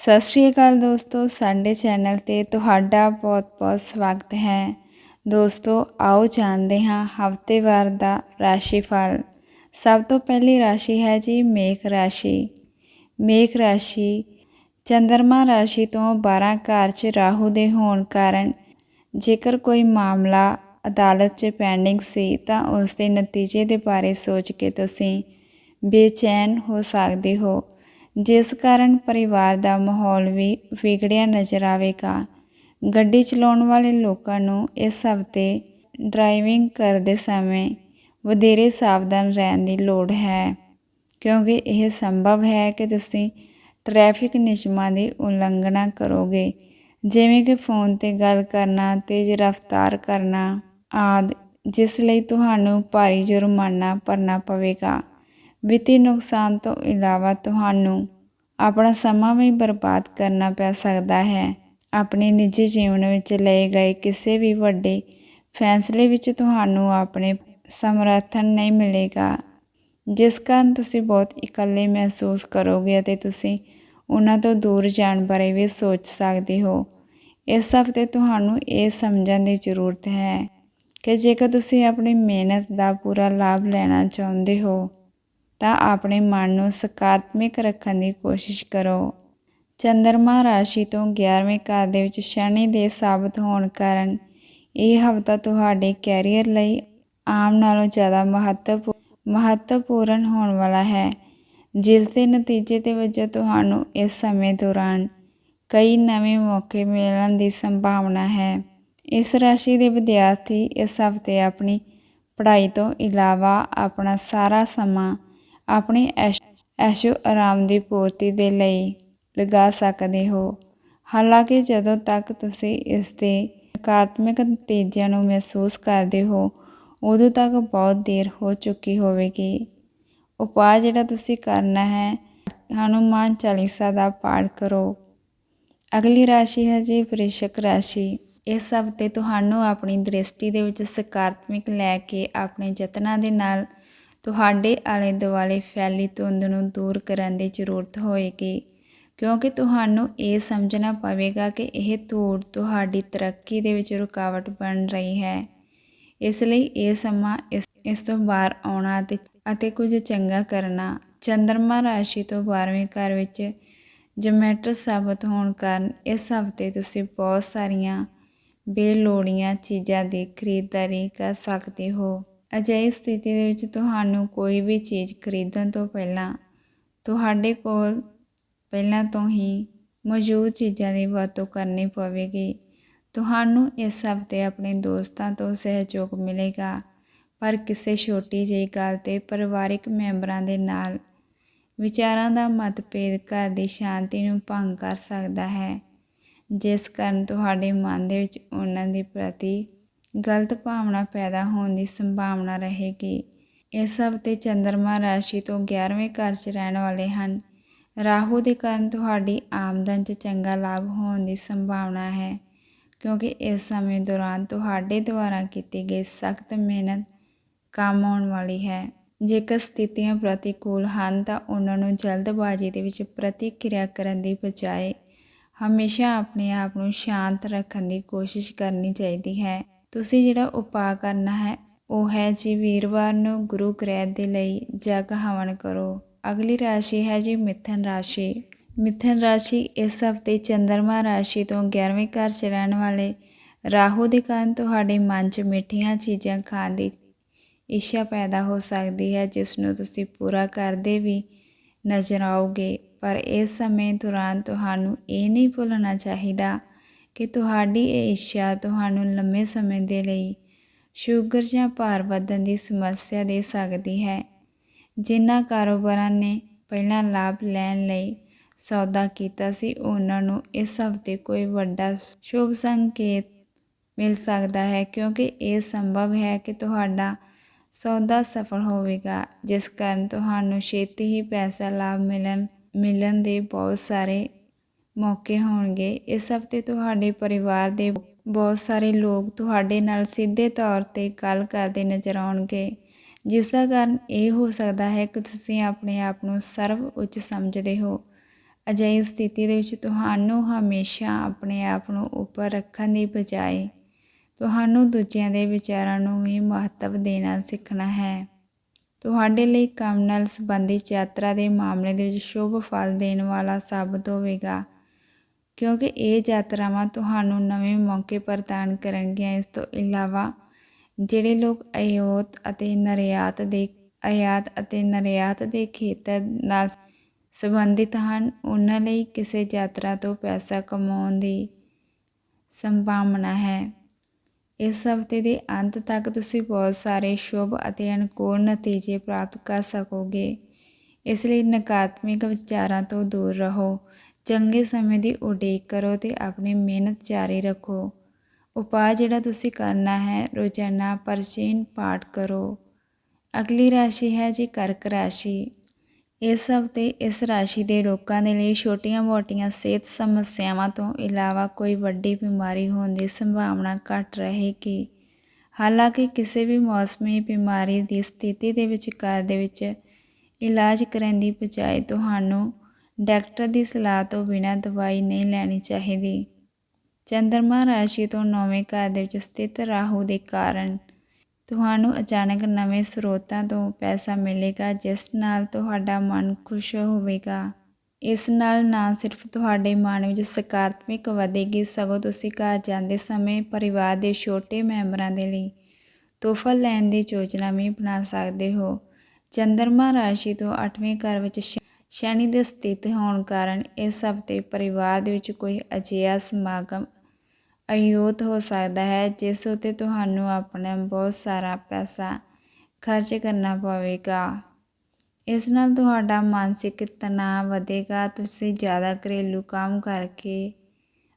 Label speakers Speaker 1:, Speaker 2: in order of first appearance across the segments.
Speaker 1: ਸਤਿ ਸ਼੍ਰੀ ਅਕਾਲ ਦੋਸਤੋ, ਸਾਡੇ ਚੈਨਲ ਤੇ ਤੁਹਾਡਾ ਬਹੁਤ-ਬਹੁਤ ਸਵਾਗਤ ਹੈ। ਦੋਸਤੋ, ਆਓ ਜਾਣਦੇ ਹਾਂ ਹਫ਼ਤੇਵਾਰ ਦਾ ਰਾਸ਼ੀਫਲ। ਸਭ ਤੋਂ ਪਹਿਲੀ ਰਾਸ਼ੀ ਹੈ ਜੀ ਮੇਖ ਰਾਸ਼ੀ। ਮੇਖ ਰਾਸ਼ੀ ਚੰਦਰਮਾ ਰਾਸ਼ੀ ਤੋਂ 12 ਘਰ 'ਚ ਰਾਹੂ ਦੇ ਹੋਣ ਕਾਰਨ ਜੇਕਰ ਕੋਈ ਮਾਮਲਾ ਅਦਾਲਤ 'ਚ ਪੈਂਡਿੰਗ ਸੀ ਤਾਂ ਉਸ ਦੇ ਨਤੀਜੇ ਦੇ ਬਾਰੇ ਸੋਚ ਕੇ ਤੁਸੀਂ ਬੇਚੈਨ ਹੋ ਸਕਦੇ ਹੋ। ਜਿਸ ਕਾਰਨ ਪਰਿਵਾਰ ਦਾ ਮਾਹੌਲ ਵੀ ਵਿਗੜਿਆ ਨਜ਼ਰ ਆਵੇਗਾ। ਗੱਡੀ ਚਲਾਉਣ ਵਾਲੇ ਲੋਕਾਂ ਨੂੰ ਇਸ ਹਫ਼ਤੇ ਡਰਾਈਵਿੰਗ ਕਰਦੇ ਸਮੇਂ ਵਧੇਰੇ ਸਾਵਧਾਨ ਰਹਿਣ ਦੀ ਲੋੜ ਹੈ, ਕਿਉਂਕਿ ਇਹ ਸੰਭਵ ਹੈ ਕਿ ਤੁਸੀਂ ਟ੍ਰੈਫਿਕ ਨਿਯਮਾਂ ਦੀ ਉਲੰਘਣਾ ਕਰੋਗੇ, ਜਿਵੇਂ ਕਿ ਫੋਨ ਤੇ ਗੱਲ ਕਰਨਾ, ਤੇਜ਼ ਰਫ਼ਤਾਰ ਕਰਨਾ ਆਦਿ, ਜਿਸ ਲਈ ਤੁਹਾਨੂੰ ਭਾਰੀ ਜੁਰਮਾਨਾ ਭਰਨਾ ਪਵੇਗਾ। ਵਿੱਤੀ ਨੁਕਸਾਨ ਤੋਂ ਇਲਾਵਾ ਤੁਹਾਨੂੰ ਆਪਣਾ ਸਮਾਂ ਵੀ ਬਰਬਾਦ ਕਰਨਾ ਪੈ ਸਕਦਾ ਹੈ। ਆਪਣੇ ਨਿੱਜੀ ਜੀਵਨ ਵਿੱਚ ਲਏ ਗਏ ਕਿਸੇ ਵੀ ਵੱਡੇ ਫੈਸਲੇ ਵਿੱਚ ਤੁਹਾਨੂੰ ਆਪਣੇ ਸਮਰਥਨ ਨਹੀਂ ਮਿਲੇਗਾ। ਜਿਸ ਕਾਰਨ ਤੁਸੀਂ ਬਹੁਤ ਇਕੱਲੇ ਮਹਿਸੂਸ ਕਰੋਗੇ ਅਤੇ ਤੁਸੀਂ ਉਹਨਾਂ ਤੋਂ ਦੂਰ ਜਾਣ ਬਾਰੇ ਵੀ ਸੋਚ ਸਕਦੇ ਹੋ। ਇਸ ਹਫ਼ਤੇ ਤੁਹਾਨੂੰ ਇਹ ਸਮਝਣ ਦੀ ਜ਼ਰੂਰਤ ਹੈ ਕਿ ਜੇਕਰ ਤੁਸੀਂ ਆਪਣੀ ਮਿਹਨਤ ਦਾ ਪੂਰਾ ਲਾਭ ਲੈਣਾ ਚਾਹੁੰਦੇ ਹੋ ਤਾਂ ਆਪਣੇ ਮਨ ਨੂੰ ਸਕਾਰਾਤਮਕ ਰੱਖਣ ਦੀ ਕੋਸ਼ਿਸ਼ ਕਰੋ। ਚੰਦਰਮਾ ਰਾਸ਼ੀ ਤੋਂ 11ਵੇਂ ਘਰ ਦੇ ਵਿੱਚ ਸ਼ਨੀ ਦੇ ਸਾਬਤ ਹੋਣ ਕਾਰਨ ਇਹ ਹਫ਼ਤਾ ਤੁਹਾਡੇ ਕੈਰੀਅਰ ਲਈ ਆਮ ਨਾਲੋਂ ਜ਼ਿਆਦਾ ਮਹੱਤਵ ਮਹੱਤਵਪੂਰਨ ਹੋਣ ਵਾਲਾ ਹੈ, ਜਿਸ ਦੇ ਨਤੀਜੇ ਦੇ ਵਜੋਂ ਤੁਹਾਨੂੰ ਇਸ ਸਮੇਂ ਦੌਰਾਨ ਕਈ ਨਵੇਂ ਮੌਕੇ ਮਿਲਣ ਦੀ ਸੰਭਾਵਨਾ ਹੈ। ਇਸ ਰਾਸ਼ੀ ਦੇ ਵਿਦਿਆਰਥੀ ਇਸ ਹਫ਼ਤੇ ਆਪਣੀ ਪੜ੍ਹਾਈ ਤੋਂ ਇਲਾਵਾ ਆਪਣਾ ਸਾਰਾ ਸਮਾਂ ਆਪਣੇ ਐਸ਼ੋ ਆਰਾਮ ਦੀ ਪੂਰਤੀ ਦੇ ਲਈ ਲਗਾ ਸਕਦੇ ਹੋ। ਹਾਲਾਂਕਿ ਜਦੋਂ ਤੱਕ ਤੁਸੀਂ ਇਸ ਦੇ ਸਕਾਰਾਤਮਕ ਨਤੀਜਿਆਂ ਨੂੰ ਮਹਿਸੂਸ ਕਰਦੇ ਹੋ, ਉਦੋਂ ਤੱਕ ਬਹੁਤ ਦੇਰ ਹੋ ਚੁੱਕੀ ਹੋਵੇਗੀ। ਉਪਾਅ ਜਿਹੜਾ ਤੁਸੀਂ ਕਰਨਾ ਹੈ, ਹਨੂਮਾਨ ਚਾਲੀਸਾ ਦਾ ਪਾਠ ਕਰੋ। ਅਗਲੀ ਰਾਸ਼ੀ ਹੈ ਜੀ ਵ੍ਰਿਸ਼ਕ ਰਾਸ਼ੀ। ਇਸ ਹਫ਼ਤੇ ਤੁਹਾਨੂੰ ਆਪਣੀ ਦ੍ਰਿਸ਼ਟੀ ਦੇ ਵਿੱਚ ਸਕਾਰਾਤਮਕ ਲੈ ਕੇ ਆਪਣੇ ਯਤਨਾਂ ਦੇ ਨਾਲ ਤੁਹਾਡੇ ਆਲੇ ਦੁਆਲੇ ਫੈਲੀ ਧੁੰਦ ਨੂੰ ਦੂਰ ਕਰਨ ਦੀ ਜ਼ਰੂਰਤ ਹੋਏਗੀ, ਕਿਉਂਕਿ ਤੁਹਾਨੂੰ ਇਹ ਸਮਝਣਾ ਪਵੇਗਾ ਕਿ ਇਹ ਧੂੜ ਤੁਹਾਡੀ ਤਰੱਕੀ ਦੇ ਵਿੱਚ ਰੁਕਾਵਟ ਬਣ ਰਹੀ ਹੈ। ਇਸ ਲਈ ਇਹ ਸਮਾਂ ਇਸ ਇਸ ਤੋਂ ਬਾਹਰ ਆਉਣਾ ਅਤੇ ਅਤੇ ਕੁਝ ਚੰਗਾ ਕਰਨਾ। ਚੰਦਰਮਾ ਰਾਸ਼ੀ ਤੋਂ 12ਵੇਂ ਘਰ ਵਿੱਚ ਜਮੈਟਰ ਸਾਬਤ ਹੋਣ ਕਾਰਨ ਇਸ ਹਫ਼ਤੇ ਤੁਸੀਂ ਬਹੁਤ ਸਾਰੀਆਂ ਬੇਲੋੜੀਆਂ ਚੀਜ਼ਾਂ ਦੀ ਖਰੀਦਦਾਰੀ ਕਰ ਸਕਦੇ ਹੋ। ਅਜਿਹੀ ਸਥਿਤੀ ਦੇ ਵਿੱਚ ਤੁਹਾਨੂੰ ਕੋਈ ਵੀ ਚੀਜ਼ ਖਰੀਦਣ ਤੋਂ ਪਹਿਲਾਂ ਤੁਹਾਡੇ ਕੋਲ ਪਹਿਲਾਂ ਤੋਂ ਹੀ ਮੌਜੂਦ ਚੀਜ਼ਾਂ ਦੀ ਵਰਤੋਂ ਕਰਨੀ ਪਵੇਗੀ। ਤੁਹਾਨੂੰ ਇਸ ਹਫ਼ਤੇ ਆਪਣੇ ਦੋਸਤਾਂ ਤੋਂ ਸਹਿਯੋਗ ਮਿਲੇਗਾ, ਪਰ ਕਿਸੇ ਛੋਟੀ ਜਿਹੀ ਗੱਲ ਤੇ ਪਰਿਵਾਰਿਕ ਮੈਂਬਰਾਂ ਦੇ ਨਾਲ ਵਿਚਾਰਾਂ ਦਾ ਮਤਭੇਦ ਘਰ ਦੀ ਸ਼ਾਂਤੀ ਨੂੰ ਭੰਗ ਕਰ ਸਕਦਾ ਹੈ, ਜਿਸ ਕਾਰਨ ਤੁਹਾਡੇ ਮਨ ਦੇ ਵਿੱਚ ਉਹਨਾਂ ਦੇ ਪ੍ਰਤੀ ਗਲਤ ਭਾਵਨਾ ਪੈਦਾ ਹੋਣ ਦੀ ਸੰਭਾਵਨਾ ਰਹੇਗੀ। ਇਸ ਹਫ਼ਤੇ ਚੰਦਰਮਾ ਰਾਸ਼ੀ ਤੋਂ 11ਵੇਂ ਘਰ 'ਚ ਰਹਿਣ ਵਾਲੇ ਹਨ। ਰਾਹੂ ਦੇ ਕਾਰਨ ਤੁਹਾਡੀ ਆਮਦਨ 'ਚ ਚੰਗਾ ਲਾਭ ਹੋਣ ਦੀ ਸੰਭਾਵਨਾ ਹੈ, ਕਿਉਂਕਿ ਇਸ ਸਮੇਂ ਦੌਰਾਨ ਤੁਹਾਡੇ ਦੁਆਰਾ ਕੀਤੀ ਗਈ ਸਖਤ ਮਿਹਨਤ ਕੰਮ ਆਉਣ ਵਾਲੀ ਹੈ। ਜੇਕਰ ਸਥਿਤੀਆਂ ਪ੍ਰਤੀਕੂਲ ਹਨ ਤਾਂ ਉਹਨਾਂ ਨੂੰ ਜਲਦਬਾਜ਼ੀ ਦੇ ਵਿੱਚ ਪ੍ਰਤੀਕਿਰਿਆ ਕਰਨ ਦੀ ਬਜਾਏ ਹਮੇਸ਼ਾ ਆਪਣੇ ਆਪ ਨੂੰ ਸ਼ਾਂਤ ਰੱਖਣ ਦੀ ਕੋਸ਼ਿਸ਼ ਕਰਨੀ ਚਾਹੀਦੀ ਹੈ। ਤੁਸੀਂ ਜਿਹੜਾ ਉਪਾਅ ਕਰਨਾ ਹੈ, ਉਹ ਹੈ ਜੀ ਵੀਰਵਾਰ ਨੂੰ ਗੁਰੂ ਗ੍ਰਹਿ ਦੇ ਲਈ ਜਗ ਹਵਨ ਕਰੋ। ਅਗਲੀ ਰਾਸ਼ੀ ਹੈ ਜੀ ਮਿਥਨ ਰਾਸ਼ੀ। ਮਿਥਨ ਰਾਸ਼ੀ ਇਸ ਹਫ਼ਤੇ ਚੰਦਰਮਾ ਰਾਸ਼ੀ ਤੋਂ 11ਵੇਂ ਘਰ 'ਚ ਰਹਿਣ ਵਾਲੇ ਰਾਹੂ ਦੇ ਕਾਰਨ ਤੁਹਾਡੇ ਮਨ 'ਚ ਮਿੱਠੀਆਂ ਚੀਜ਼ਾਂ ਖਾਣ ਦੀ ਇੱਛਾ ਪੈਦਾ ਹੋ ਸਕਦੀ ਹੈ, ਜਿਸ ਨੂੰ ਤੁਸੀਂ ਪੂਰਾ ਕਰਦੇ ਵੀ ਨਜ਼ਰ ਆਓਗੇ। ਪਰ ਇਸ ਸਮੇਂ ਦੌਰਾਨ ਤੁਹਾਨੂੰ ਇਹ ਨਹੀਂ ਭੁੱਲਣਾ ਚਾਹੀਦਾ ਕਿ ਤੁਹਾਡੀ ਇਹ ਇੱਛਾ ਤੁਹਾਨੂੰ ਲੰਮੇ ਸਮੇਂ ਦੇ ਲਈ ਸ਼ੂਗਰ ਜਾਂ ਭਾਰ ਵਧਣ ਦੀ ਸਮੱਸਿਆ ਦੇ ਸਕਦੀ ਹੈ। ਜਿਨ੍ਹਾਂ ਕਾਰੋਬਾਰਾਂ ਨੇ ਪਹਿਲਾਂ ਲਾਭ ਲੈਣ ਲਈ ਸੌਦਾ ਕੀਤਾ ਸੀ, ਉਹਨਾਂ ਨੂੰ ਇਸ ਹਫ਼ਤੇ ਕੋਈ ਵੱਡਾ ਸ਼ੁਭ ਸੰਕੇਤ ਮਿਲ ਸਕਦਾ ਹੈ, ਕਿਉਂਕਿ ਇਹ ਸੰਭਵ ਹੈ ਕਿ ਤੁਹਾਡਾ ਸੌਦਾ ਸਫਲ ਹੋਵੇਗਾ, ਜਿਸ ਕਾਰਨ ਤੁਹਾਨੂੰ ਛੇਤੀ ਹੀ ਪੈਸਾ ਲਾਭ ਮਿਲਣ ਮਿਲਣ ਦੇ ਬਹੁਤ ਸਾਰੇ ਮੌਕੇ ਹੋਣਗੇ। ਇਸ ਹਫ਼ਤੇ ਤੁਹਾਡੇ ਪਰਿਵਾਰ ਦੇ ਬਹੁਤ ਸਾਰੇ ਲੋਕ ਤੁਹਾਡੇ ਨਾਲ ਸਿੱਧੇ ਤੌਰ ਤੇ ਗੱਲ ਕਰਦੇ ਨਜ਼ਰ ਆਉਣਗੇ। ਜਿਸ ਦਾ ਕਾਰਨ ਇਹ ਹੋ ਸਕਦਾ ਹੈ ਕਿ ਤੁਸੀਂ ਆਪਣੇ ਆਪ ਨੂੰ ਸਰਵ ਉੱਚ ਸਮਝਦੇ ਹੋ। ਅਜਿਹੀ ਸਥਿਤੀ ਦੇ ਵਿੱਚ ਤੁਹਾਨੂੰ ਹਮੇਸ਼ਾ ਆਪਣੇ ਆਪ ਨੂੰ ਉੱਪਰ ਰੱਖਣ ਦੀ ਬਜਾਏ ਤੁਹਾਨੂੰ ਦੂਜਿਆਂ ਦੇ ਵਿਚਾਰਾਂ ਨੂੰ ਵੀ ਮਹੱਤਵ ਦੇਣਾ ਸਿੱਖਣਾ ਹੈ। ਤੁਹਾਡੇ ਲਈ ਕੰਮ ਨਾਲ ਸੰਬੰਧਿਤ ਯਾਤਰਾ ਦੇ ਮਾਮਲੇ ਦੇ ਵਿੱਚ ਸ਼ੁਭ ਫਲ ਦੇਣ ਵਾਲਾ ਸਾਬਤ ਹੋਵੇਗਾ। ਕਿਉਂਕਿ ਇਹ ਯਾਤਰਾਵਾਂ ਤੁਹਾਨੂੰ ਨਵੇਂ ਮੌਕੇ ਪ੍ਰਦਾਨ ਕਰਨਗੀਆਂ। ਇਸ ਤੋਂ ਇਲਾਵਾ ਜਿਹੜੇ ਲੋਕ ਆਯੋਤ ਅਤੇ ਨਿਰਯਾਤ ਦੇ ਆਯਾਤ ਅਤੇ ਨਿਰਯਾਤ ਦੇ ਖੇਤਰ ਨਾਲ ਸੰਬੰਧਿਤ ਹਨ, ਉਹਨਾਂ ਲਈ ਕਿਸੇ ਯਾਤਰਾ ਤੋਂ ਪੈਸਾ ਕਮਾਉਣ ਦੀ ਸੰਭਾਵਨਾ ਹੈ। ਇਸ ਹਫ਼ਤੇ ਦੇ ਅੰਤ ਤੱਕ ਤੁਸੀਂ ਬਹੁਤ ਸਾਰੇ ਸ਼ੁਭ ਅਤੇ ਅਨੁਕੂਲ ਨਤੀਜੇ ਪ੍ਰਾਪਤ ਕਰ ਸਕੋਗੇ। ਇਸ ਲਈ ਨਕਾਰਾਤਮਕ ਵਿਚਾਰਾਂ ਤੋਂ ਦੂਰ ਰਹੋ। ਚੰਗੇ ਸਮੇਂ ਦੀ ਉਡੀਕ ਕਰੋ ਤੇ ਆਪਣੀ ਮਿਹਨਤ ਜਾਰੀ ਰੱਖੋ। ਉਪਾਅ ਜਿਹੜਾ ਤੁਸੀਂ ਕਰਨਾ ਹੈ, ਰੋਜ਼ਾਨਾ ਪਰਚੀਨ ਪਾਠ ਕਰੋ। ਅਗਲੀ ਰਾਸ਼ੀ ਹੈ ਜੀ ਕਰਕ ਰਾਸ਼ੀ। ਇਸ ਹਫ਼ਤੇ ਇਸ ਰਾਸ਼ੀ ਦੇ ਲੋਕਾਂ ਦੇ ਲਈ ਛੋਟੀਆਂ-ਮੋਟੀਆਂ ਸਿਹਤ ਸਮੱਸਿਆਵਾਂ ਤੋਂ ਇਲਾਵਾ ਕੋਈ ਵੱਡੀ ਬਿਮਾਰੀ ਹੋਣ ਦੀ ਸੰਭਾਵਨਾ ਘੱਟ ਰਹੇਗੀ। ਹਾਲਾਂਕਿ ਕਿਸੇ ਵੀ ਮੌਸਮੀ ਬਿਮਾਰੀ ਦੀ ਸਥਿਤੀ ਦੇ ਵਿਚਕਾਰ ਦੇ ਵਿੱਚ ਇਲਾਜ ਕਰਨ ਦੀ ਬਜਾਏ ਤੁਹਾਨੂੰ ਡਾਕਟਰ ਦੀ ਸਲਾਹ ਤੋਂ ਬਿਨਾਂ ਦਵਾਈ ਨਹੀਂ ਲੈਣੀ ਚਾਹੀਦੀ। ਚੰਦਰਮਾ ਰਾਸ਼ੀ ਤੋਂ ਨੌਵੇਂ ਘਰ ਦੇ ਵਿੱਚ ਸਥਿਤ ਰਾਹੂ ਦੇ ਕਾਰਨ ਤੁਹਾਨੂੰ ਅਚਾਨਕ ਨਵੇਂ ਸਰੋਤਾਂ ਤੋਂ ਪੈਸਾ ਮਿਲੇਗਾ, ਜਿਸ ਨਾਲ ਤੁਹਾਡਾ ਮਨ ਖੁਸ਼ ਹੋਵੇਗਾ। ਇਸ ਨਾਲ ਨਾ ਸਿਰਫ ਤੁਹਾਡੇ ਮਨ ਵਿੱਚ ਸਕਾਰਾਤਮਕ ਵਧੇਗੀ, ਸਗੋਂ ਤੁਸੀਂ ਘਰ ਜਾਂਦੇ ਸਮੇਂ ਪਰਿਵਾਰ ਦੇ ਛੋਟੇ ਮੈਂਬਰਾਂ ਦੇ ਲਈ ਤੋਹਫਾ ਲੈਣ ਦੀ ਯੋਜਨਾ ਵੀ ਬਣਾ ਸਕਦੇ ਹੋ। ਚੰਦਰਮਾ ਰਾਸ਼ੀ ਤੋਂ 8ਵੇਂ ਘਰ ਵਿੱਚ ਸ਼ਨੀ ਦੇ ਸਥਿਤ ਹੋਣ ਕਾਰਨ ਇਸ ਹਫ਼ਤੇ ਪਰਿਵਾਰ ਦੇ ਵਿੱਚ ਕੋਈ ਅਜਿਹਾ ਸਮਾਗਮ ਆਯੋਤ ਹੋ ਸਕਦਾ ਹੈ, ਜਿਸ ਉਤੇ ਤੁਹਾਨੂੰ ਆਪਣਾ ਬਹੁਤ ਸਾਰਾ ਪੈਸਾ ਖਰਚ ਕਰਨਾ ਪਵੇਗਾ। ਇਸ ਨਾਲ ਤੁਹਾਡਾ ਮਾਨਸਿਕ ਤਣਾਅ ਵਧੇਗਾ। ਤੁਸੀਂ ਜ਼ਿਆਦਾ ਘਰੇਲੂ ਕੰਮ ਕਰਕੇ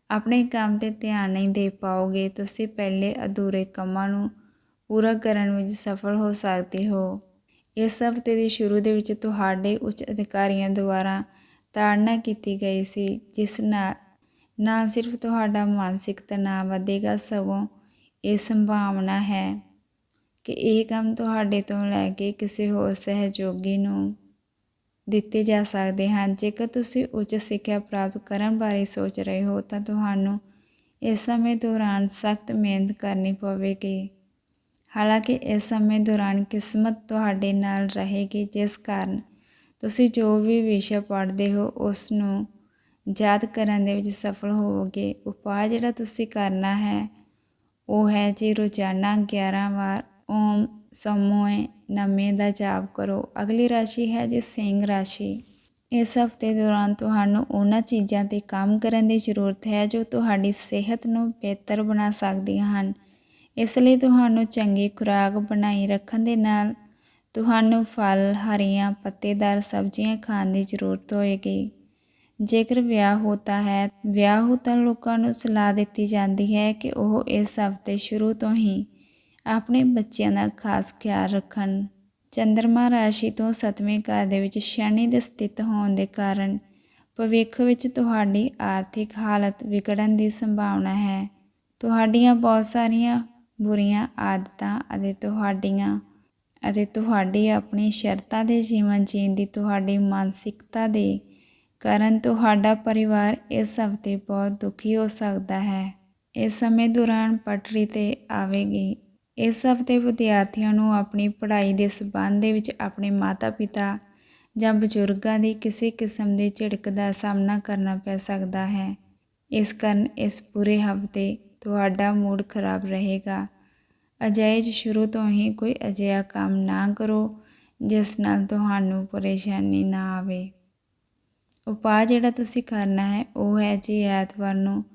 Speaker 1: ਆਪਣੇ ਕੰਮ ਤੇ ਧਿਆਨ ਨਹੀਂ ਦੇ ਪਾਓਗੇ। ਤੁਸੀਂ ਪਹਿਲੇ ਅਧੂਰੇ ਕੰਮਾਂ ਨੂੰ ਪੂਰਾ ਕਰਨ ਵਿੱਚ ਸਫਲ ਹੋ ਸਕਦੇ ਹੋ। ਇਸ ਹਫ਼ਤੇ ਦੇ ਸ਼ੁਰੂ ਦੇ ਵਿੱਚ ਤੁਹਾਡੇ ਉੱਚ ਅਧਿਕਾਰੀਆਂ ਦੁਆਰਾ ਤਾੜਨਾ ਕੀਤੀ ਗਈ ਸੀ, ਜਿਸ ਨਾਲ ਨਾ ਸਿਰਫ ਤੁਹਾਡਾ ਮਾਨਸਿਕ ਤਣਾਅ ਵਧੇਗਾ ਸਗੋਂ ਇਹ ਸੰਭਾਵਨਾ ਹੈ ਕਿ ਇਹ ਕੰਮ ਤੁਹਾਡੇ ਤੋਂ ਲੈ ਕੇ ਕਿਸੇ ਹੋਰ ਸਹਿਯੋਗੀ ਨੂੰ ਦਿੱਤੇ ਜਾ ਸਕਦੇ ਹਨ। ਜੇਕਰ ਤੁਸੀਂ ਉੱਚ ਸਿੱਖਿਆ ਪ੍ਰਾਪਤ ਕਰਨ ਬਾਰੇ ਸੋਚ ਰਹੇ ਹੋ ਤਾਂ ਤੁਹਾਨੂੰ ਇਸ ਸਮੇਂ ਦੌਰਾਨ ਸਖਤ ਮਿਹਨਤ ਕਰਨੀ ਪਵੇਗੀ। ਹਾਲਾਂਕਿ ਇਸ ਸਮੇਂ ਦੌਰਾਨ ਕਿਸਮਤ ਤੁਹਾਡੇ ਨਾਲ ਰਹੇਗੀ, ਜਿਸ ਕਾਰਨ ਤੁਸੀਂ ਜੋ ਵੀ ਵਿਸ਼ਾ ਪੜ੍ਹਦੇ ਹੋ ਉਸ ਨੂੰ ਯਾਦ ਕਰਨ ਦੇ ਵਿੱਚ ਸਫਲ ਹੋਵੋਗੇ। ਉਪਾਅ ਜਿਹੜਾ ਤੁਸੀਂ ਕਰਨਾ ਹੈ, ਉਹ ਹੈ ਜੀ ਰੋਜ਼ਾਨਾ 11 ਵਾਰ ਓਮ ਸਮੋਏ ਨਮੇ ਦਾ ਜਾਪ ਕਰੋ। ਅਗਲੀ ਰਾਸ਼ੀ ਹੈ ਜੀ ਸਿੰਘ ਰਾਸ਼ੀ। ਇਸ ਹਫ਼ਤੇ ਦੌਰਾਨ ਤੁਹਾਨੂੰ ਉਹਨਾਂ ਚੀਜ਼ਾਂ ਤੇ ਕੰਮ ਕਰਨ ਦੀ ਜ਼ਰੂਰਤ ਹੈ ਜੋ ਤੁਹਾਡੀ ਸਿਹਤ ਨੂੰ ਬਿਹਤਰ ਬਣਾ ਸਕਦੀਆਂ ਹਨ। ਇਸ ਲਈ ਤੁਹਾਨੂੰ ਚੰਗੀ ਖੁਰਾਕ ਬਣਾਈ ਰੱਖਣ ਦੇ ਨਾਲ ਤੁਹਾਨੂੰ ਫਲ, ਹਰੀਆਂ, ਪੱਤੇਦਾਰ ਸਬਜ਼ੀਆਂ ਖਾਣ ਦੀ ਜ਼ਰੂਰਤ ਹੋਏਗੀ। ਜੇਕਰ ਵਿਆਹ ਹੁੰਦਾ ਹੈ, ਵਿਆਹ ਹੋਤਾ ਲੋਕਾਂ ਨੂੰ ਸਲਾਹ ਦਿੱਤੀ ਜਾਂਦੀ ਹੈ ਕਿ ਉਹ ਇਸ ਹਫ਼ਤੇ ਸ਼ੁਰੂ ਤੋਂ ਹੀ ਆਪਣੇ ਬੱਚਿਆਂ ਦਾ ਖਾਸ ਖਿਆਲ ਰੱਖਣ। ਚੰਦਰਮਾ ਰਾਸ਼ੀ ਤੋਂ 7ਵੇਂ ਘਰ ਦੇ ਵਿੱਚ ਸ਼ਨੀ ਦੇ ਸਥਿਤ ਹੋਣ ਦੇ ਕਾਰਨ ਭਵਿੱਖ ਵਿੱਚ ਤੁਹਾਡੀ ਆਰਥਿਕ ਹਾਲਤ ਵਿਗੜਨ ਦੀ ਸੰਭਾਵਨਾ ਹੈ। ਤੁਹਾਡੀਆਂ ਬਹੁਤ ਸਾਰੀਆਂ ਬੁਰੀਆਂ ਆਦਤਾਂ ਅਤੇ ਤੁਹਾਡੀਆਂ ਅਤੇ ਤੁਹਾਡੀ ਆਪਣੀ ਸ਼ਰਤਾਂ ਦੇ ਜੀਵਨ ਜੀਣ ਦੀ ਤੁਹਾਡੀ ਮਾਨਸਿਕਤਾ ਦੇ ਕਾਰਨ ਤੁਹਾਡਾ ਪਰਿਵਾਰ ਇਸ ਹਫ਼ਤੇ ਬਹੁਤ ਦੁਖੀ ਹੋ ਸਕਦਾ ਹੈ। ਇਸ ਸਮੇਂ ਦੌਰਾਨ ਪਟਰੀ ਤੇ ਆਵੇਗੀ। ਇਸ ਹਫ਼ਤੇ ਵਿਦਿਆਰਥੀਆਂ ਨੂੰ ਆਪਣੀ ਪੜ੍ਹਾਈ ਦੇ ਸਬੰਧ ਦੇ ਵਿੱਚ ਆਪਣੇ ਮਾਤਾ-ਪਿਤਾ ਜਾਂ ਬਜ਼ੁਰਗਾਂ ਦੀ ਕਿਸੇ ਕਿਸਮ ਦੀ ਝਿੜਕ ਦਾ ਸਾਹਮਣਾ ਕਰਨਾ ਪੈ ਸਕਦਾ ਹੈ। ਇਸ ਕਾਰਨ ਇਸ ਪੂਰੇ ਹਫ਼ਤੇ ਤੁਹਾਡਾ ਮੂਡ ਖਰਾਬ ਰਹੇਗਾ। ਅਜਾਇਜ਼ ਸ਼ੁਰੂ ਤੋਂ ਹੀ ਕੋਈ ਅਜਿਹਾ ਕੰਮ ਨਾ ਕਰੋ, ਜਿਸ ਨਾਲ ਤੁਹਾਨੂੰ ਪਰੇਸ਼ਾਨੀ ਨਾ ਆਵੇ। ਉਪਾਅ ਜਿਹੜਾ ਤੁਸੀਂ ਕਰਨਾ ਹੈ, ਉਹ ਹੈ ਜੀ ਐਤਵਾਰ ਨੂੰ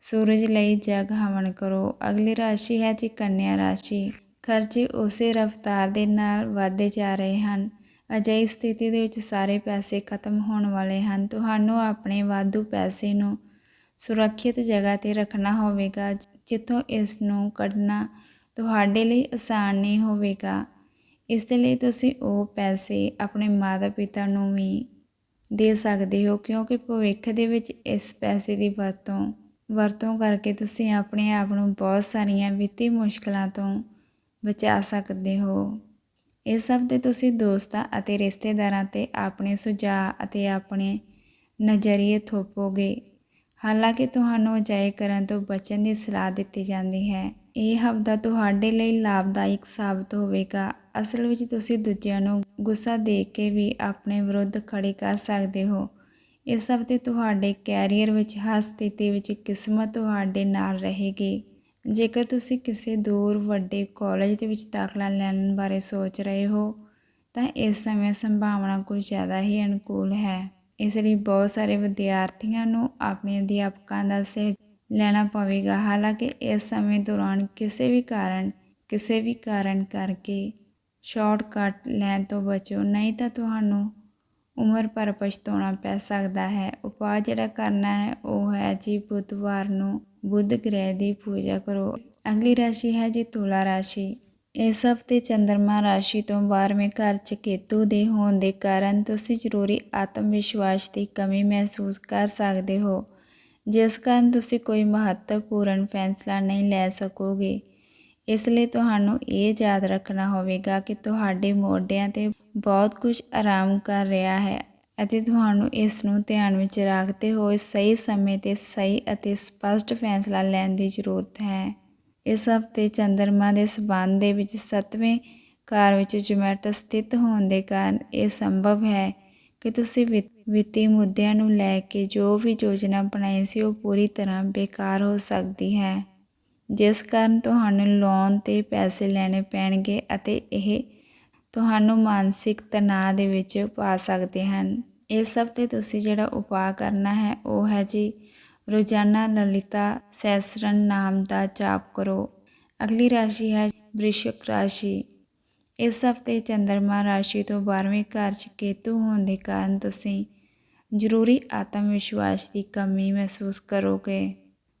Speaker 1: ਸੂਰਜ ਲਈ ਜਗ ਹਵਨ ਕਰੋ। ਅਗਲੀ ਰਾਸ਼ੀ ਹੈ ਜੀ ਕੰਨਿਆ ਰਾਸ਼ੀ। ਖਰਚੇ ਉਸੇ ਰਫ਼ਤਾਰ ਦੇ ਨਾਲ ਵਧਦੇ ਜਾ ਰਹੇ ਹਨ। ਅਜਿਹੀ ਸਥਿਤੀ ਦੇ ਵਿੱਚ ਸਾਰੇ ਪੈਸੇ ਖਤਮ ਹੋਣ ਵਾਲੇ ਹਨ। ਤੁਹਾਨੂੰ ਆਪਣੇ ਵਾਧੂ ਪੈਸੇ ਨੂੰ ਸੁਰੱਖਿਅਤ ਜਗ੍ਹਾ ਤੇ ਰੱਖਣਾ ਹੋਵੇਗਾ, ਜਿੱਥੋਂ ਇਸ ਨੂੰ ਕੱਢਣਾ ਤੁਹਾਡੇ ਲਈ ਆਸਾਨ ਨਹੀਂ ਹੋਵੇਗਾ। ਇਸ ਦੇ ਲਈ ਤੁਸੀਂ ਉਹ ਪੈਸੇ ਆਪਣੇ ਮਾਤਾ-ਪਿਤਾ ਨੂੰ ਵੀ ਦੇ ਸਕਦੇ ਹੋ, ਕਿਉਂਕਿ ਭਵਿੱਖ ਦੇ ਵਿੱਚ ਇਸ ਪੈਸੇ ਦੀ ਵਰਤੋਂ ਵਰਤੋਂ ਕਰਕੇ ਤੁਸੀਂ ਆਪਣੇ ਆਪ ਨੂੰ ਬਹੁਤ ਸਾਰੀਆਂ ਵਿੱਤੀ ਮੁਸ਼ਕਲਾਂ ਤੋਂ ਬਚਾ ਸਕਦੇ ਹੋ। ਇਹ ਸਭ ਤੇ ਤੁਸੀਂ ਦੋਸਤਾਂ ਅਤੇ ਰਿਸ਼ਤੇਦਾਰਾਂ ਤੇ ਆਪਣੇ ਸੁਝਾਅ ਅਤੇ ਆਪਣੇ ਨਜ਼ਰੀਏ ਥੋਪੋਗੇ। ਹਾਲਾਂਕਿ ਤੁਹਾਨੂੰ ਅਜਿਹੇ ਕਰਨ ਤੋਂ ਬਚਣ ਦੀ ਸਲਾਹ ਦਿੱਤੀ ਜਾਂਦੀ ਹੈ। ਇਹ ਹਫ਼ਤਾ ਤੁਹਾਡੇ ਲਈ ਲਾਭਦਾਇਕ ਸਾਬਤ ਹੋਵੇਗਾ। ਅਸਲ ਵਿੱਚ ਤੁਸੀਂ ਦੂਜਿਆਂ ਨੂੰ ਗੁੱਸਾ ਦੇ ਕੇ ਵੀ ਆਪਣੇ ਵਿਰੁੱਧ ਖੜੇ ਕਰ ਸਕਦੇ ਹੋ। ਇਸ ਹਫ਼ਤੇ ਤੁਹਾਡੇ ਕੈਰੀਅਰ ਵਿੱਚ ਹਰ ਸਥਿਤੀ ਵਿੱਚ ਕਿਸਮਤ ਤੁਹਾਡੇ ਨਾਲ ਰਹੇਗੀ। ਜੇਕਰ ਤੁਸੀਂ ਕਿਸੇ ਦੂਰ ਵੱਡੇ ਕਾਲਜ ਦੇ ਵਿੱਚ ਦਾਖਲਾ ਲੈਣ ਬਾਰੇ ਸੋਚ ਰਹੇ ਹੋ, ਤਾਂ ਇਸ ਸਮੇਂ ਸੰਭਾਵਨਾ ਕੁਝ ਜ਼ਿਆਦਾ ਹੀ ਅਨੁਕੂਲ ਹੈ। ਇਸ ਲਈ ਬਹੁਤ ਸਾਰੇ ਵਿਦਿਆਰਥੀਆਂ ਨੂੰ ਆਪਣੇ ਅਧਿਆਪਕਾਂ ਦਾ ਸਹਿ ਲੈਣਾ ਪਵੇਗਾ। ਹਾਲਾਂਕਿ ਇਸ ਸਮੇਂ ਦੌਰਾਨ ਕਿਸੇ ਵੀ ਕਾਰਨ, ਕਿਸੇ ਵੀ ਕਾਰਨ ਕਰਕੇ ਸ਼ਾਰਟਕਟ ਲੈਣ ਤੋਂ ਬਚੋ ਨਹੀਂ ਤਾਂ ਤੁਹਾਨੂੰ ਉਮਰ ਭਰ ਪਛਤਾਉਣਾ ਪੈ ਸਕਦਾ ਹੈ। ਉਪਾਅ ਜਿਹੜਾ ਕਰਨਾ ਹੈ ਉਹ ਹੈ ਜੀ ਬੁੱਧਵਾਰ ਨੂੰ ਬੁੱਧ ਗ੍ਰਹਿ ਦੀ ਪੂਜਾ ਕਰੋ। ਅਗਲੀ ਰਾਸ਼ੀ ਹੈ ਜੀ ਤੁਲਾ ਰਾਸ਼ੀ। ਇਸ ਹਫ਼ਤੇ ਚੰਦਰਮਾ ਰਾਸ਼ੀ ਤੋਂ 12ਵੇਂ ਘਰ ਚ ਕੇਤੂ ਦੇ ਹੋਣ ਦੇ ਕਾਰਨ ਤੁਸੀਂ ਜ਼ਰੂਰੀ ਆਤਮ ਵਿਸ਼ਵਾਸ ਦੀ ਕਮੀ ਮਹਿਸੂਸ ਕਰ ਸਕਦੇ ਹੋ। ਜਿਸ ਕਾਰਨ ਤੁਸੀਂ ਕੋਈ ਮਹੱਤਵਪੂਰਨ ਫੈਸਲਾ ਨਹੀਂ ਲੈ ਸਕੋਗੇ। ਇਸ ਲਈ ਤੁਹਾਨੂੰ ਇਹ ਯਾਦ ਰੱਖਣਾ ਹੋਵੇਗਾ ਕਿ ਤੁਹਾਡੇ ਮੋਢਿਆਂ ਤੇ ਬਹੁਤ ਕੁਝ ਆਰਾਮ ਕਰ ਰਿਹਾ ਹੈ ਅਤੇ ਤੁਹਾਨੂੰ ਇਸ ਨੂੰ ਧਿਆਨ ਵਿੱਚ ਰੱਖਦੇ ਹੋਏ ਸਹੀ ਸਮੇਂ ਤੇ ਸਹੀ ਅਤੇ ਸਪਸ਼ਟ ਫੈਸਲਾ ਲੈਣ ਦੀ ਜ਼ਰੂਰਤ ਹੈ। ਇਸ ਹਫ਼ਤੇ ਚੰਦਰਮਾ ਦੇ ਸਬੰਧ ਦੇ ਵਿੱਚ ਸੱਤਵੇਂ ਘਰ ਵਿੱਚ ਜੁਮੈਟ ਸਥਿਤ ਹੋਣ ਦੇ ਕਾਰਨ ਇਹ ਸੰਭਵ ਹੈ ਕਿ ਤੁਸੀਂ ਵਿੱ- ਵਿੱਤੀ ਮੁੱਦਿਆਂ ਨੂੰ ਲੈ ਕੇ ਜੋ ਵੀ ਯੋਜਨਾ ਬਣਾਈ ਸੀ ਉਹ ਪੂਰੀ ਤਰ੍ਹਾਂ ਬੇਕਾਰ ਹੋ ਸਕਦੀ ਹੈ। ਜਿਸ ਕਾਰਨ ਤੁਹਾਨੂੰ ਲੋਨ ਤੇ ਪੈਸੇ ਲੈਣੇ ਪੈਣਗੇ ਅਤੇ ਇਹ ਤੁਹਾਨੂੰ ਮਾਨਸਿਕ ਤਣਾਅ ਦੇ ਵਿੱਚ ਪਾ ਸਕਦੇ ਹਨ। ਇਸ ਹਫ਼ਤੇ ਤੁਸੀਂ ਜਿਹੜਾ ਉਪਾਅ ਕਰਨਾ ਹੈ ਉਹ ਹੈ ਜੀ ਰੋਜ਼ਾਨਾ ਲਲਿਤਾ ਸਹਿਸਰਨ ਨਾਮ ਦਾ ਜਾਪ ਕਰੋ। ਅਗਲੀ ਰਾਸ਼ੀ ਹੈ ਵ੍ਰਿਸ਼ਕ ਰਾਸ਼ੀ। ਇਸ ਹਫ਼ਤੇ ਚੰਦਰਮਾ ਰਾਸ਼ੀ ਤੋਂ 12ਵੇਂ ਘਰ 'ਚ ਕੇਤੂ ਹੋਣ ਦੇ ਕਾਰਨ ਤੁਸੀਂ ਜ਼ਰੂਰੀ ਆਤਮ ਵਿਸ਼ਵਾਸ ਦੀ ਕਮੀ ਮਹਿਸੂਸ ਕਰੋਗੇ।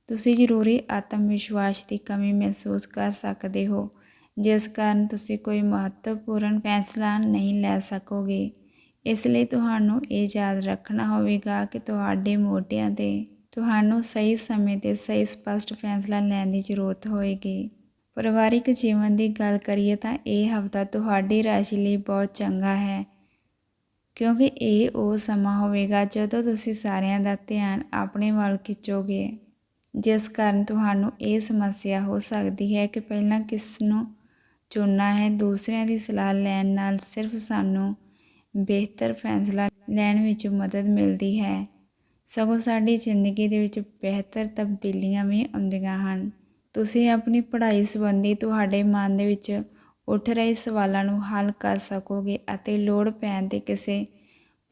Speaker 1: ਤੁਸੀਂ ਜ਼ਰੂਰੀ ਆਤਮ ਵਿਸ਼ਵਾਸ ਦੀ ਕਮੀ ਮਹਿਸੂਸ ਕਰ ਸਕਦੇ ਹੋ, ਜਿਸ ਕਾਰਨ ਤੁਸੀਂ ਕੋਈ ਮਹੱਤਵਪੂਰਨ ਫੈਸਲਾ ਨਹੀਂ ਲੈ ਸਕੋਗੇ। ਇਸ ਲਈ ਤੁਹਾਨੂੰ ਇਹ ਯਾਦ ਰੱਖਣਾ ਹੋਵੇਗਾ ਕਿ ਤੁਹਾਡੇ ਮੋਢਿਆਂ ਤੇ ਤੁਹਾਨੂੰ ਸਹੀ ਸਮੇਂ ਤੇ ਸਹੀ ਸਪਸ਼ਟ ਫੈਸਲਾ ਲੈਣ ਦੀ ਜ਼ਰੂਰਤ ਹੋਏਗੀ। ਪਰਿਵਾਰਿਕ ਜੀਵਨ ਦੀ ਗੱਲ ਕਰੀਏ ਤਾਂ ਇਹ ਹਫ਼ਤਾ ਤੁਹਾਡੀ ਰਾਸ਼ੀ ਲਈ ਬਹੁਤ ਚੰਗਾ ਹੈ, ਕਿਉਂਕਿ ਇਹ ਉਹ ਸਮਾਂ ਹੋਵੇਗਾ ਜਦੋਂ ਤੁਸੀਂ ਸਾਰਿਆਂ ਦਾ ਧਿਆਨ ਆਪਣੇ ਵੱਲ ਖਿੱਚੋਗੇ, ਜਿਸ ਕਾਰਨ ਤੁਹਾਨੂੰ ਇਹ ਸਮੱਸਿਆ ਹੋ ਸਕਦੀ ਹੈ ਕਿ ਪਹਿਲਾਂ ਕਿਸ ਨੂੰ ਚੁਣਨਾ ਹੈ, ਦੂਸਰਿਆਂ ਦੀ ਸਲਾਹ ਲੈਣ ਨਾਲ ਸਿਰਫ ਸਾਨੂੰ ਬਿਹਤਰ ਫੈਸਲਾ ਲੈਣ ਵਿੱਚ ਮਦਦ ਮਿਲਦੀ ਹੈ। ਸਗੋਂ ਸਾਡੀ ਜ਼ਿੰਦਗੀ ਦੇ ਵਿੱਚ ਬਿਹਤਰ ਤਬਦੀਲੀਆਂ ਵੀ ਆਉਂਦੀਆਂ ਹਨ। ਤੁਸੀਂ ਆਪਣੀ ਪੜ੍ਹਾਈ ਸੰਬੰਧੀ ਤੁਹਾਡੇ ਮਨ ਦੇ ਵਿੱਚ ਉੱਠ ਰਹੇ ਸਵਾਲਾਂ ਨੂੰ ਹੱਲ ਕਰ ਸਕੋਗੇ ਅਤੇ ਲੋੜ ਪੈਣ ਤੇ ਕਿਸੇ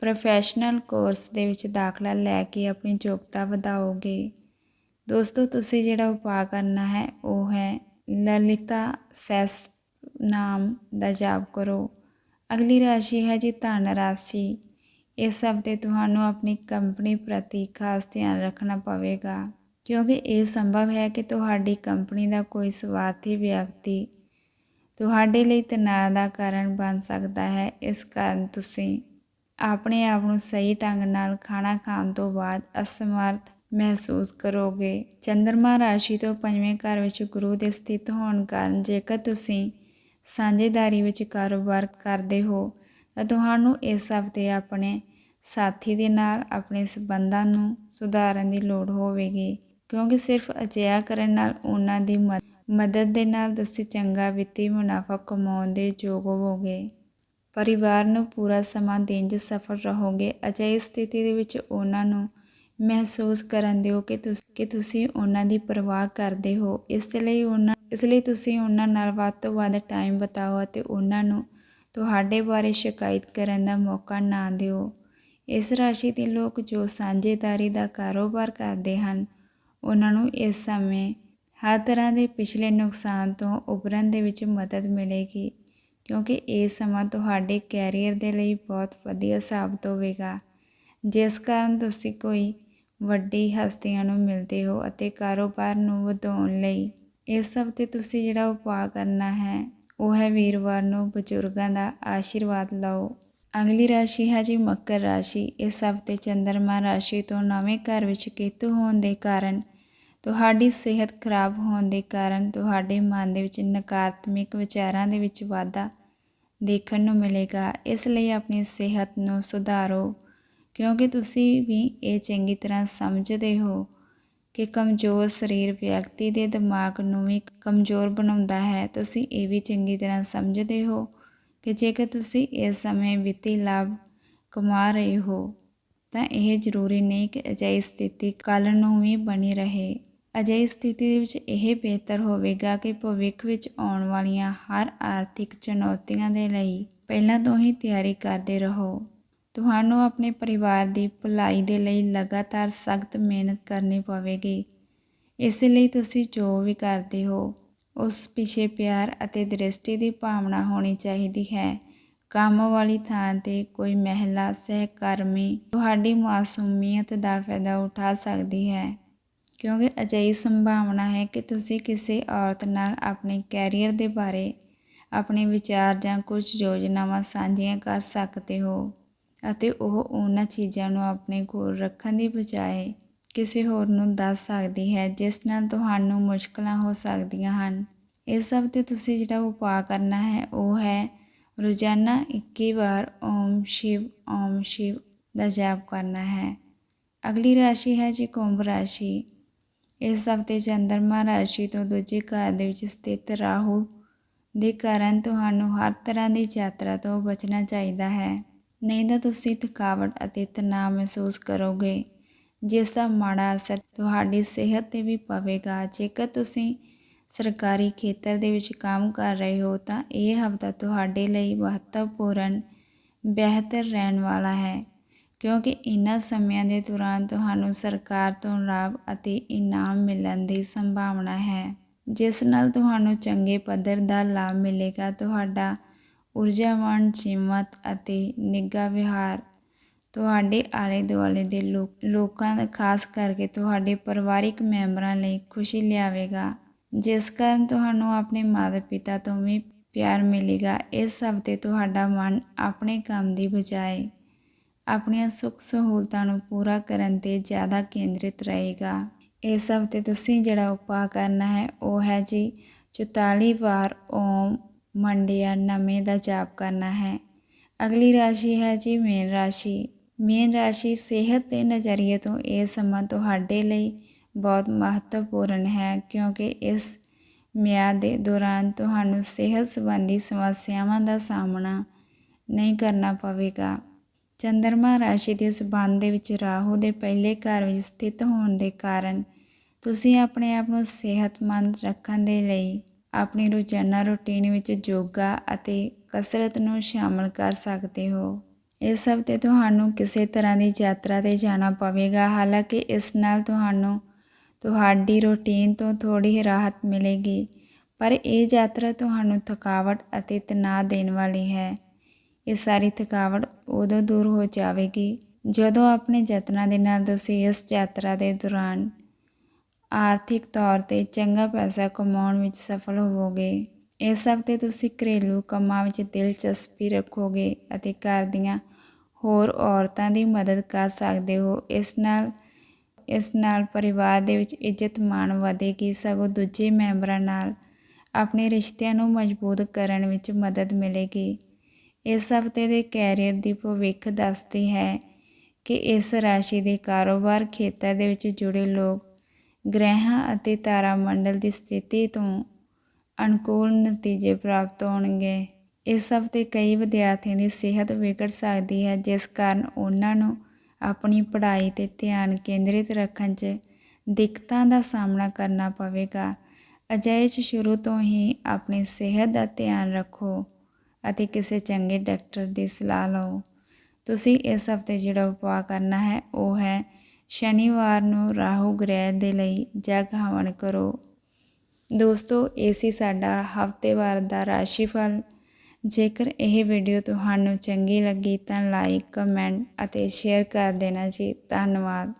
Speaker 1: ਪ੍ਰੋਫੈਸ਼ਨਲ ਕੋਰਸ ਦੇ ਵਿੱਚ ਦਾਖਲਾ ਲੈ ਕੇ ਆਪਣੀ ਯੋਗਤਾ ਵਧਾਓਗੇ। ਦੋਸਤੋ, ਤੁਸੀਂ ਜਿਹੜਾ ਉਪਾਅ ਕਰਨਾ ਹੈ, ਉਹ ਹੈ ਲਲਿਤਾ ਸੈਸ ਨਾਮ ਦਾ ਜਾਪ ਕਰੋ। ਅਗਲੀ ਰਾਸ਼ੀ ਹੈ ਜੀ ਧਨ ਰਾਸ਼ੀ। ਇਸ ਹਫ਼ਤੇ ਤੁਹਾਨੂੰ ਆਪਣੀ ਕੰਪਨੀ ਪ੍ਰਤੀ ਖਾਸ ਧਿਆਨ ਰੱਖਣਾ ਪਵੇਗਾ, ਕਿਉਂਕਿ ਇਹ ਸੰਭਵ ਹੈ ਕਿ ਤੁਹਾਡੀ ਕੰਪਨੀ ਦਾ ਕੋਈ ਸਵਾਰਥੀ ਵਿਅਕਤੀ ਤੁਹਾਡੇ ਲਈ ਤਣਾਅ ਦਾ ਕਾਰਨ ਬਣ ਸਕਦਾ ਹੈ। ਇਸ ਕਾਰਨ ਤੁਸੀਂ ਆਪਣੇ ਆਪ ਨੂੰ ਸਹੀ ਢੰਗ ਨਾਲ ਖਾਣਾ ਖਾਣ ਤੋਂ ਬਾਅਦ ਅਸਮਰਥ ਮਹਿਸੂਸ ਕਰੋਗੇ। ਚੰਦਰਮਾ ਰਾਸ਼ੀ ਤੋਂ ਪੰਜਵੇਂ ਘਰ ਵਿੱਚ ਗੁਰੂ ਦੇ ਸਥਿਤ ਹੋਣ ਕਾਰਨ ਜੇਕਰ ਤੁਸੀਂ ਸਾਂਝੇਦਾਰੀ ਵਿੱਚ ਕਾਰੋਬਾਰ ਕਰਦੇ ਹੋ ਤਾਂ ਤੁਹਾਨੂੰ ਇਸ ਹਫ਼ਤੇ ਆਪਣੇ ਸਾਥੀ ਦੇ ਨਾਲ ਆਪਣੇ ਸਬੰਧਾਂ ਨੂੰ ਸੁਧਾਰਨ ਦੀ ਲੋੜ ਹੋਵੇਗੀ, ਕਿਉਂਕਿ ਸਿਰਫ ਅਜਿਹਾ ਕਰਨ ਨਾਲ ਉਹਨਾਂ ਦੀ ਮ- ਮਦਦ ਦੇ ਨਾਲ ਤੁਸੀਂ ਚੰਗਾ ਵਿੱਤੀ ਮੁਨਾਫਾ ਕਮਾਉਣ ਦੇ ਯੋਗ ਹੋਵੋਗੇ। ਪਰਿਵਾਰ ਨੂੰ ਪੂਰਾ ਸਮਾਂ ਦੇਣ 'ਚ ਸਫਲ ਰਹੋਗੇ ਅਜਿਹੀ ਸਥਿਤੀ ਦੇ ਵਿੱਚ ਉਹਨਾਂ ਨੂੰ ਮਹਿਸੂਸ ਕਰਨ ਦਿਓ ਕਿ ਤੁਸੀਂ ਕਿ ਤੁਸੀਂ ਉਹਨਾਂ ਦੀ ਪਰਵਾਹ ਕਰਦੇ ਹੋ। ਇਸ ਦੇ ਲਈ ਉਹਨਾਂ, ਇਸ ਲਈ ਤੁਸੀਂ ਉਹਨਾਂ ਨਾਲ ਵੱਧ ਤੋਂ ਵੱਧ ਟਾਈਮ ਬਿਤਾਓ ਅਤੇ ਉਹਨਾਂ ਨੂੰ ਤੁਹਾਡੇ ਬਾਰੇ ਸ਼ਿਕਾਇਤ ਕਰਨ ਦਾ ਮੌਕਾ ਨਾ ਦਿਓ। ਇਸ ਰਾਸ਼ੀ ਦੇ ਲੋਕ ਜੋ ਸਾਂਝੇਦਾਰੀ ਦਾ ਕਾਰੋਬਾਰ ਕਰਦੇ ਹਨ, ਉਹਨਾਂ ਨੂੰ ਇਸ ਸਮੇਂ ਹਰ ਤਰ੍ਹਾਂ ਦੇ ਪਿਛਲੇ ਨੁਕਸਾਨ ਤੋਂ ਉਭਰਨ ਦੇ ਵਿੱਚ ਮਦਦ ਮਿਲੇਗੀ, ਕਿਉਂਕਿ ਇਹ ਸਮਾਂ ਤੁਹਾਡੇ ਕੈਰੀਅਰ ਦੇ ਲਈ ਬਹੁਤ ਵਧੀਆ ਸਾਬਤ ਹੋਵੇਗਾ। ਜਿਸ ਕਾਰਨ ਤੁਸੀਂ ਕੋਈ ਵੱਡੀ ਹਸਤੀਆਂ ਨੂੰ ਮਿਲਦੇ ਹੋ ਅਤੇ ਕਾਰੋਬਾਰ ਨੂੰ ਵਧਾਉਣ ਲਈ ਇਸ ਹਫ਼ਤੇ ਤੁਸੀਂ ਜਿਹੜਾ ਉਪਾਅ ਕਰਨਾ ਹੈ ਉਹ ਹੈ ਵੀਰਵਾਰ ਨੂੰ ਬਜ਼ੁਰਗਾਂ ਦਾ ਆਸ਼ੀਰਵਾਦ ਲਓ। ਅਗਲੀ ਰਾਸ਼ੀ ਹੈ ਜੀ ਮਕਰ ਰਾਸ਼ੀ। ਇਸ ਹਫ਼ਤੇ ਚੰਦਰਮਾ ਰਾਸ਼ੀ ਤੋਂ ਨਵੇਂ ਘਰ ਵਿੱਚ ਕੇਤੂ ਹੋਣ ਦੇ ਕਾਰਨ, ਤੁਹਾਡੀ ਸਿਹਤ ਖਰਾਬ ਹੋਣ ਦੇ ਕਾਰਨ, ਤੁਹਾਡੇ ਮਨ ਦੇ ਵਿੱਚ ਨਕਾਰਾਤਮਕ ਵਿਚਾਰਾਂ ਦੇ ਵਿੱਚ ਵਾਧਾ ਦੇਖਣ ਨੂੰ ਮਿਲੇਗਾ। ਇਸ ਲਈ ਆਪਣੀ ਸਿਹਤ ਨੂੰ ਸੁਧਾਰੋ, ਕਿਉਂਕਿ ਤੁਸੀਂ ਵੀ ਇਹ ਚੰਗੀ ਤਰ੍ਹਾਂ ਸਮਝਦੇ ਹੋ। ਕਿ ਕਮਜ਼ੋਰ ਸਰੀਰ ਵਿਅਕਤੀ ਦੇ ਦਿਮਾਗ ਨੂੰ ਵੀ ਕਮਜ਼ੋਰ ਬਣਾਉਂਦਾ ਹੈ, ਤੁਸੀਂ ਇਹ ਵੀ ਚੰਗੀ ਤਰ੍ਹਾਂ ਸਮਝਦੇ ਹੋ ਕਿ ਜੇਕਰ ਤੁਸੀਂ ਇਸ ਸਮੇਂ ਵਿੱਤੀ ਲਾਭ ਕਮਾ ਰਹੇ ਹੋ, ਤਾਂ ਇਹ ਜ਼ਰੂਰੀ ਨਹੀਂ ਕਿ ਅਜਿਹੀ ਸਥਿਤੀ ਕੱਲ੍ਹ ਨੂੰ ਵੀ ਬਣੀ ਰਹੇ। ਅਜਿਹੀ ਸਥਿਤੀ ਦੇ ਵਿੱਚ ਇਹ ਬਿਹਤਰ ਹੋਵੇਗਾ ਕਿ ਭਵਿੱਖ ਵਿੱਚ ਆਉਣ ਵਾਲੀਆਂ ਹਰ ਆਰਥਿਕ ਚੁਣੌਤੀਆਂ ਦੇ ਲਈ ਪਹਿਲਾਂ ਤੋਂ ਹੀ ਤਿਆਰੀ ਕਰਦੇ ਰਹੋ। ਤੁਹਾਨੂੰ ਆਪਣੇ ਪਰਿਵਾਰ ਦੀ ਭਲਾਈ ਦੇ ਲਈ ਲਗਾਤਾਰ ਸਖਤ ਮਿਹਨਤ ਕਰਨੀ ਪਵੇਗੀ। ਇਸ ਲਈ ਤੁਸੀਂ ਜੋ ਵੀ ਕਰਦੇ ਹੋ, ਉਸ ਪਿੱਛੇ ਪਿਆਰ ਅਤੇ ਦ੍ਰਿਸ਼ਟੀ ਦੀ ਭਾਵਨਾ ਹੋਣੀ ਚਾਹੀਦੀ ਹੈ। ਕੰਮ ਵਾਲੀ ਥਾਂ ਤੇ ਕੋਈ ਮਹਿਲਾ, ਸਹਿਕਰਮੀ ਤੁਹਾਡੀ ਮਾਸੂਮੀਅਤ ਦਾ ਫਾਇਦਾ ਉਠਾ ਸਕਦੀ ਹੈ, ਕਿਉਂਕਿ ਅਜਿਹੀ ਸੰਭਾਵਨਾ ਹੈ ਕਿ ਤੁਸੀਂ ਕਿਸੇ ਔਰਤ ਨਾਲ ਆਪਣੇ ਕੈਰੀਅਰ ਦੇ ਬਾਰੇ, ਆਪਣੇ ਵਿਚਾਰ ਜਾਂ ਕੁਝ ਯੋਜਨਾਵਾਂ ਸਾਂਝੀਆਂ ਕਰ ਸਕਦੇ ਹੋ। ਅਤੇ ਉਹ ਉਹਨਾਂ ਚੀਜ਼ਾਂ ਨੂੰ ਆਪਣੇ ਕੋਲ ਰੱਖਣ ਦੀ ਬਜਾਏ ਕਿਸੇ ਹੋਰ ਨੂੰ ਦੱਸ ਸਕਦੀ ਹੈ, ਜਿਸ ਨਾਲ ਤੁਹਾਨੂੰ ਮੁਸ਼ਕਲਾਂ ਹੋ ਸਕਦੀਆਂ ਹਨ। ਇਸ ਸਭ ਤੇ ਤੁਸੀਂ ਜਿਹੜਾ ਉਪਾਅ ਕਰਨਾ ਹੈ, ਉਹ ਹੈ ਰੋਜ਼ਾਨਾ 21 ਵਾਰ ਓਮ ਸ਼ਿਵ ਓਮ ਸ਼ਿਵ ਦਾ ਜਾਪ ਕਰਨਾ ਹੈ। ਅਗਲੀ ਰਾਸ਼ੀ ਹੈ ਜੀ ਕੁੰਭ ਰਾਸ਼ੀ। ਇਸ ਹਫ਼ਤੇ ਚੰਦਰਮਾ ਰਾਸ਼ੀ ਤੋਂ ਦੂਜੇ ਘਰ ਦੇ ਵਿੱਚ ਸਥਿਤ ਰਾਹੂ ਦੇ ਕਾਰਨ ਤੁਹਾਨੂੰ ਹਰ ਤਰ੍ਹਾਂ ਦੀ ਯਾਤਰਾ ਤੋਂ ਬਚਣਾ ਚਾਹੀਦਾ ਹੈ। ਨਹੀਂ ਤਾਂ ਤੁਸੀਂ ਥਕਾਵਟ ਅਤੇ ਤਣਾਅ ਮਹਿਸੂਸ ਕਰੋਗੇ। ਜਿਸ ਦਾ ਮਾੜਾ ਅਸਰ ਤੁਹਾਡੀ ਸਿਹਤ ਤੇ ਵੀ ਪਵੇਗਾ। ਜੇਕਰ ਤੁਸੀਂ ਸਰਕਾਰੀ ਖੇਤਰ ਦੇ ਵਿੱਚ ਕੰਮ ਕਰ ਰਹੇ ਹੋ ਤਾਂ ਇਹ ਹਫ਼ਤਾ ਤੁਹਾਡੇ ਲਈ ਮਹੱਤਵਪੂਰਨ, ਬਿਹਤਰ ਰਹਿਣ ਵਾਲਾ ਹੈ। ਕਿਉਂਕਿ ਇਨ੍ਹਾਂ ਸਮਿਆਂ ਦੇ ਦੌਰਾਨ ਤੁਹਾਨੂੰ ਸਰਕਾਰ ਤੋਂ ਲਾਭ ਅਤੇ ਇਨਾਮ ਮਿਲਣ ਦੀ ਸੰਭਾਵਨਾ ਹੈ। ਜਿਸ ਨਾਲ ਤੁਹਾਨੂੰ ਚੰਗੇ ਪੱਧਰ ਦਾ ਲਾਭ ਮਿਲੇਗਾ। ਤੁਹਾਡਾ ਊਰਜਾਵਾਨ ਜਿਮਤ ਅਤੇ ਨਿੱਘਾ ਵਿਹਾਰ ਤੁਹਾਡੇ ਆਲੇ ਦੁਆਲੇ ਦੇ ਲੋਕ, ਲੋਕਾਂ ਦਾ, ਖਾਸ ਕਰਕੇ ਤੁਹਾਡੇ ਪਰਿਵਾਰਿਕ ਮੈਂਬਰਾਂ ਲਈ ਖੁਸ਼ੀ ਲਿਆਵੇਗਾ। ਜਿਸ ਕਾਰਨ ਤੁਹਾਨੂੰ ਆਪਣੇ ਮਾਤਾ ਪਿਤਾ ਤੋਂ ਵੀ ਪਿਆਰ ਮਿਲੇਗਾ ਇਸ ਹਫ਼ਤੇ ਤੁਹਾਡਾ ਮਨ ਆਪਣੇ ਕੰਮ ਦੀ ਬਜਾਏ ਆਪਣੀਆਂ ਸੁੱਖ ਸਹੂਲਤਾਂ ਨੂੰ ਪੂਰਾ ਕਰਨ ਤੇ ਜ਼ਿਆਦਾ ਕੇਂਦਰਿਤ ਰਹੇਗਾ। ਇਸ ਹਫ਼ਤੇ ਤੁਸੀਂ ਜਿਹੜਾ ਉਪਾਅ ਕਰਨਾ ਹੈ, ਉਹ ਹੈ ਜੀ 44 ਵਾਰ ਓਮ ਮੰਡਿਆ ਨਵੇਂ ਦਾ ਜਾਪ ਕਰਨਾ ਹੈ। ਅਗਲੀ ਰਾਸ਼ੀ ਹੈ ਜੀ ਮੇਨ ਰਾਸ਼ੀ। ਮੇਨ ਰਾਸ਼ੀ ਸਿਹਤ ਦੇ ਨਜ਼ਰੀਏ ਤੋਂ ਇਹ ਸਮਾਂ ਤੁਹਾਡੇ ਲਈ ਬਹੁਤ ਮਹੱਤਵਪੂਰਨ ਹੈ ਕਿਉਂਕਿ ਇਸ ਮਿਆਦ ਦੇ ਦੌਰਾਨ ਤੁਹਾਨੂੰ ਸਿਹਤ ਸੰਬੰਧੀ ਸਮੱਸਿਆਵਾਂ ਦਾ ਸਾਹਮਣਾ ਨਹੀਂ ਕਰਨਾ ਪਵੇਗਾ। ਚੰਦਰਮਾ ਰਾਸ਼ੀ ਦੇ ਸਬੰਧ ਦੇ ਵਿੱਚ ਰਾਹੂ ਦੇ ਪਹਿਲੇ ਘਰ ਵਿੱਚ ਸਥਿਤ ਹੋਣ ਦੇ ਕਾਰਨ ਤੁਸੀਂ ਆਪਣੇ ਆਪ ਨੂੰ ਸਿਹਤਮੰਦ ਰੱਖਣ ਦੇ ਲਈ ਆਪਣੀ ਰੋਜ਼ਾਨਾ ਰੁਟੀਨ ਵਿੱਚ ਯੋਗਾ ਅਤੇ ਕਸਰਤ ਨੂੰ ਸ਼ਾਮਲ ਕਰ ਸਕਦੇ ਹੋ। ਇਸ ਹਫ਼ਤੇ ਤੁਹਾਨੂੰ ਕਿਸੇ ਤਰ੍ਹਾਂ ਦੀ ਯਾਤਰਾ ਤੇ ਜਾਣਾ ਪਵੇਗਾ? ਹਾਲਾਂਕਿ ਇਸ ਨਾਲ ਤੁਹਾਨੂੰ ਤੁਹਾਡੀ ਰੁਟੀਨ ਤੋਂ ਥੋੜੀ ਰਾਹਤ ਮਿਲੇਗੀ, ਪਰ ਇਹ ਯਾਤਰਾ ਤੁਹਾਨੂੰ ਥਕਾਵਟ ਅਤੇ ਤਣਾਅ ਦੇਣ ਵਾਲੀ ਹੈ। ਇਹ ਸਾਰੀ ਥਕਾਵਟ ਉਦੋਂ ਦੂਰ ਹੋ ਜਾਵੇਗੀ ਜਦੋਂ ਆਪਣੇ ਯਤਨਾਂ ਦੇ ਨਾਲ ਤੁਸੀਂ ਇਸ ਯਾਤਰਾ ਦੇ ਦੌਰਾਨ ਆਰਥਿਕ ਤੌਰ ਤੇ ਚੰਗਾ ਪੈਸਾ ਕਮਾਉਣ ਵਿੱਚ ਸਫਲ ਹੋਵੋਗੇ। ਇਸ ਹਫ਼ਤੇ ਤੁਸੀਂ ਘਰੇਲੂ ਕੰਮਾਂ ਵਿੱਚ ਦਿਲਚਸਪੀ ਰੱਖੋਗੇ ਅਤੇ ਘਰ ਦੀਆਂ ਹੋਰ ਔਰਤਾਂ ਦੀ ਮਦਦ ਕਰ ਸਕਦੇ ਹੋ। ਇਸ ਨਾਲ ਇਸ ਨਾਲ ਪਰਿਵਾਰ ਦੇ ਵਿੱਚ ਇੱਜ਼ਤ ਮਾਣ ਵਧੇਗੀ। ਸਗੋਂ ਦੂਜੇ ਮੈਂਬਰਾਂ ਨਾਲ ਆਪਣੇ ਰਿਸ਼ਤਿਆਂ ਨੂੰ ਮਜ਼ਬੂਤ ਕਰਨ ਵਿੱਚ ਮਦਦ ਮਿਲੇਗੀ। ਇਸ ਹਫ਼ਤੇ ਦੇ ਕੈਰੀਅਰ ਦੀ ਭਵਿੱਖ ਦੱਸਦੀ ਹੈ ਕਿ ਇਸ ਰਾਸ਼ੀ ਦੇ ਕਾਰੋਬਾਰ ਖੇਤਰ ਦੇ ਵਿੱਚ ਜੁੜੇ ਲੋਕ ਗ੍ਰਹਿਾਂ ਅਤੇ ਤਾਰਾ ਮੰਡਲ ਦੀ ਸਥਿਤੀ ਤੋਂ ਅਨੁਕੂਲ ਨਤੀਜੇ ਪ੍ਰਾਪਤ ਹੋਣਗੇ। ਇਸ ਹਫ਼ਤੇ ਕਈ ਵਿਦਿਆਰਥੀਆਂ ਦੀ ਸਿਹਤ ਵਿਗੜ ਸਕਦੀ ਹੈ, ਜਿਸ ਕਾਰਨ ਉਹਨਾਂ ਨੂੰ ਆਪਣੀ ਪੜ੍ਹਾਈ ਤੇ ਧਿਆਨ ਕੇਂਦਰਿਤ ਰੱਖਣ 'ਚ ਦਿੱਕਤਾਂ ਦਾ ਸਾਹਮਣਾ ਕਰਨਾ ਪਵੇਗਾ। ਅਜਿਹੇ 'ਚ ਸ਼ੁਰੂ ਤੋਂ ਹੀ ਆਪਣੀ ਸਿਹਤ ਦਾ ਧਿਆਨ ਰੱਖੋ ਅਤੇ ਕਿਸੇ ਚੰਗੇ ਡਾਕਟਰ ਦੀ ਸਲਾਹ ਲਓ। ਤੁਸੀਂ ਇਸ ਹਫ਼ਤੇ ਜਿਹੜਾ ਉਪਾਅ ਕਰਨਾ ਹੈ, ਉਹ ਹੈ ਸ਼ਨੀਵਾਰ ਨੂੰ ਰਾਹੂ ਗ੍ਰਹਿ ਦੇ ਲਈ ਜਗ ਹਵਨ ਕਰੋ। ਦੋਸਤੋ, ਇਹ ਸੀ ਸਾਡਾ ਹਫ਼ਤੇਵਾਰ ਦਾ ਰਾਸ਼ੀਫਲ। ਜੇਕਰ ਇਹ ਵੀਡੀਓ ਤੁਹਾਨੂੰ ਚੰਗੀ ਲੱਗੀ ਤਾਂ ਲਾਈਕ ਕਮੈਂਟ ਅਤੇ ਸ਼ੇਅਰ ਕਰ ਦੇਣਾ ਜੀ। ਧੰਨਵਾਦ।